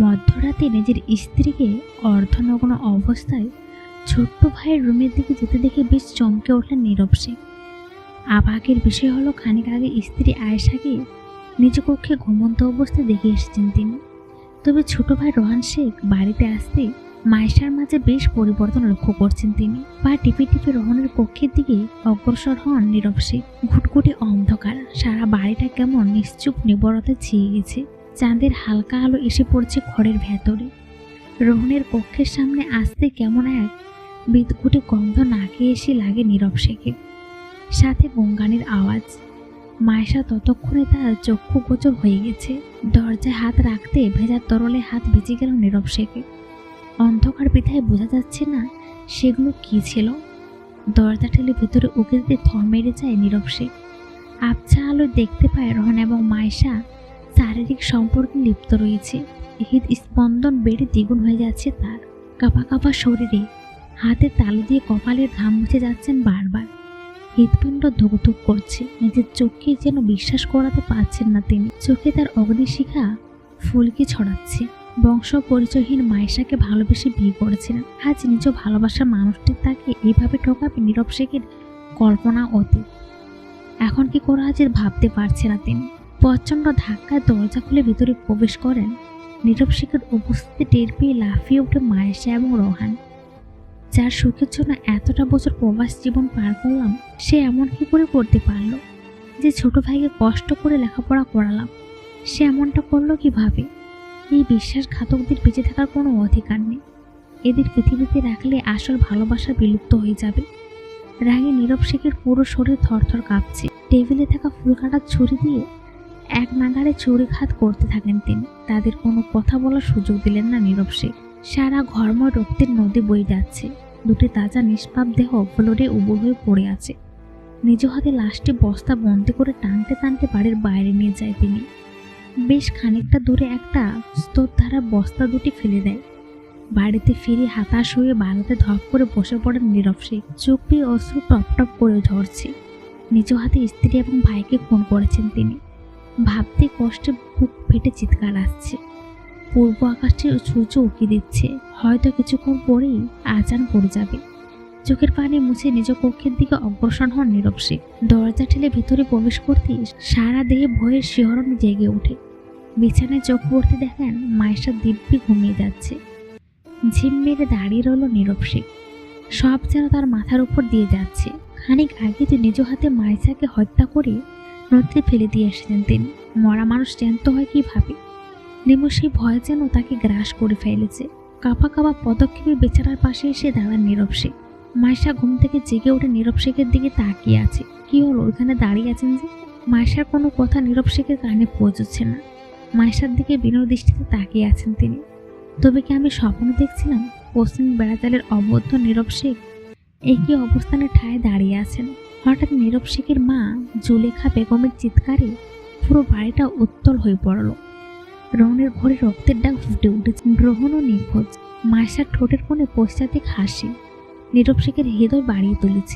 মধ্যরাতে নিজের স্ত্রীকে অর্ধনগ্ন অবস্থায় ছোট্ট ভাইয়ের রুমের দিকে যেতে দেখে বেশ চমকে উঠলেন নীরব শেখ আবাকের বিষয় হলো, খানিক আগে স্ত্রী আয়েশাকে নিজ কক্ষে ঘুমন্ত অবস্থায় দেখে এসেছেন তিনি। তবে ছোট ভাই রোহান শেখ বাড়িতে আসতে মায়েশার মাঝে বেশ পরিবর্তন লক্ষ্য করছেন তিনি। পা টিপে টিপে রোহনের কক্ষের দিকে অগ্রসর হন নীরব শেখ ঘুটঘুটে অন্ধকার, সারা বাড়িটা কেমন নিশ্চুপ নিবরতে ছিয়ে গেছে। চাঁদের হালকা আলো এসে পড়ছে ঘরের ভেতরে। রোহনের কক্ষের সামনে আসতে কেমন এক বিদঘুটে গন্ধ নাকে এসে লাগে নীরব শেখে সাথে গঙ্গানের আওয়াজ। মায়েশা ততক্ষণে তার চক্ষু গোচর হয়ে গেছে। দরজায় হাত রাখতে ভেজার তরলে হাত বেঁচে গেল নীরব শেখে অন্ধকার বিধায় বোঝা যাচ্ছে না সেগুলো কি ছিল। দরজা ঠেলে ভেতরে উকে দিতে থ মেরে যায় নীরব শেখ আবছা আলো দেখতে পায় রহন এবং মায়েশা শারীরিক সম্পর্কে লিপ্ত রয়েছে। হৃদ স্পন্দন বেড়ে দ্বিগুণ হয়ে যাচ্ছে তার। কাঁপা কাঁপা শরীরে হাতে তালু দিয়ে কপালের ঘাম মুছে যাচ্ছেন বারবার। হৃদপিণ্ড ধুকধুক করছে। নিজের চোখকে যেন বিশ্বাস করাতে পারছেন না তিনি। চোখে তার অগ্নিশিখা ফুলকে ছড়াচ্ছে। বংশ পরিচয়হীন মায়েশাকে ভালোবেসে বিয়ে করেছিলেন। আজ নিজ ভালোবাসার মানুষটি তাকে এইভাবে ঠকাবে নীরব শেখের কল্পনা অতীত। এখন কি করা আজ ভাবতে পারছে না তিনি। প্রচণ্ড ধাক্কায় দরজা খুলে ভিতরে প্রবেশ করেন। নীরব শেখের উপস্থিতি টের পেয়ে লাফিয়ে ওঠে মায়েশা এবং রোহান। যার সুখের জন্য এতটা বছর প্রবাস জীবন পার করলাম, সে এমন কি করে করতে পারল? যে ছোট ভাইকে কষ্ট করে লেখাপড়া করালাম, সে এমনটা করল কীভাবে? এই বিশ্বাসঘাতকদের বেঁচে থাকার কোনো অধিকার নেই। এদের পৃথিবীতে রাখলে আসল ভালোবাসা বিলুপ্ত হয়ে যাবে। রাগে নীরব শেখের পুরো শরীর থরথর কাঁপছে। টেবিলে থাকা ফুল কাটার ছুরি দিয়ে এক নাগারে চুরি খাত করতে থাকেন তিনি। তাদের কোনো কথা বলার সুযোগ দিলেন না নীরব শেখ সারা ঘরময় রক্তের নদী বয়ে যাচ্ছে। দুটি তাজা নিষ্পাপ দেহ ফ্লোরে উবুর হয়ে পড়ে আছে। নিজ হাতে লাশটি বস্তা বন্দি করে টানতে টানতে বাড়ির বাইরে নিয়ে যায় তিনি। বেশ খানিকটা দূরে একটা স্তরধারা বস্তা দুটি ফেলে দেয়। বাড়িতে ফিরে হাতাশ হয়ে বারাতে ধপ করে বসে পড়েন নীরব শেখ চোখ পেয়ে অশ্রু টপ টপ করে ঝরছে। নিজ হাতে স্ত্রী এবং ভাইকে খুন করেছেন তিনি। ভাবতে কষ্টে বুক ফেটে চিৎকার আসছে। পূর্ব আকাশে সূর্য উঁকি দিচ্ছে। হয়তো কিছুক্ষণ পরেই আজান পড়ে যাবে। চোখের পানি মুছে নিজ কক্ষের দিকে অগ্রসর হন নীরব শেখ দরজা ঠেলে ভেতরে প্রবেশ করতে সারা দেহে ভয়ের শিহরণ জেগে ওঠে। বিছানায় চোখ পড়তে দেখেন মায়েশা দিব্যি ঘুমিয়ে যাচ্ছে। ঝিম মেরে দাঁড়িয়ে রইল নীরব শেখ সব যেন তার মাথার উপর দিয়ে যাচ্ছে। খানিক আগে যে নিজ হাতে মায়েশাকে হত্যা করে নদীতে ফেলে দিয়ে এসেছেন তিনি। মরা মানুষ জ্যান্ত হয় কীভাবে? সেই ভয় যেন তাকে গ্রাস করে ফেলেছে। কাপা কাপা পদক্ষেপে বেচারার পাশে এসে দাঁড়ান নীরব শেখ। ঘুম থেকে জেগে উঠে নীরব শেখের দিকে তাকিয়ে আছে। কি হলো, ওইখানে দাঁড়িয়ে আছেন যে? মায়েশার কোনো কথা নীরব শেখের কানে পৌঁছচ্ছে না। মায়েশার দিকে বিনয় দৃষ্টিতে তাকিয়ে আছেন তিনি। তবে কি আমি স্বপ্ন দেখছিলাম? পশ্চিম বেড়াজালের অবদ্ধ নীরব শেখ একই অবস্থানে ঠায় দাঁড়িয়ে আছেন। হঠাৎ নীরব শেখের মা জুলেখা বেগমের চিৎকারে পুরো বাড়িটা উত্তল হয়ে পড়ল। রনের ঘরে রক্তের ডাক ফুটে উঠেছে। গ্রহণও নিখোঁজ। মাসার ঠোঁটের কোণে পশ্চাতে হাসি। নীরব শেখের হৃদয় বাড়িয়ে তুলেছে।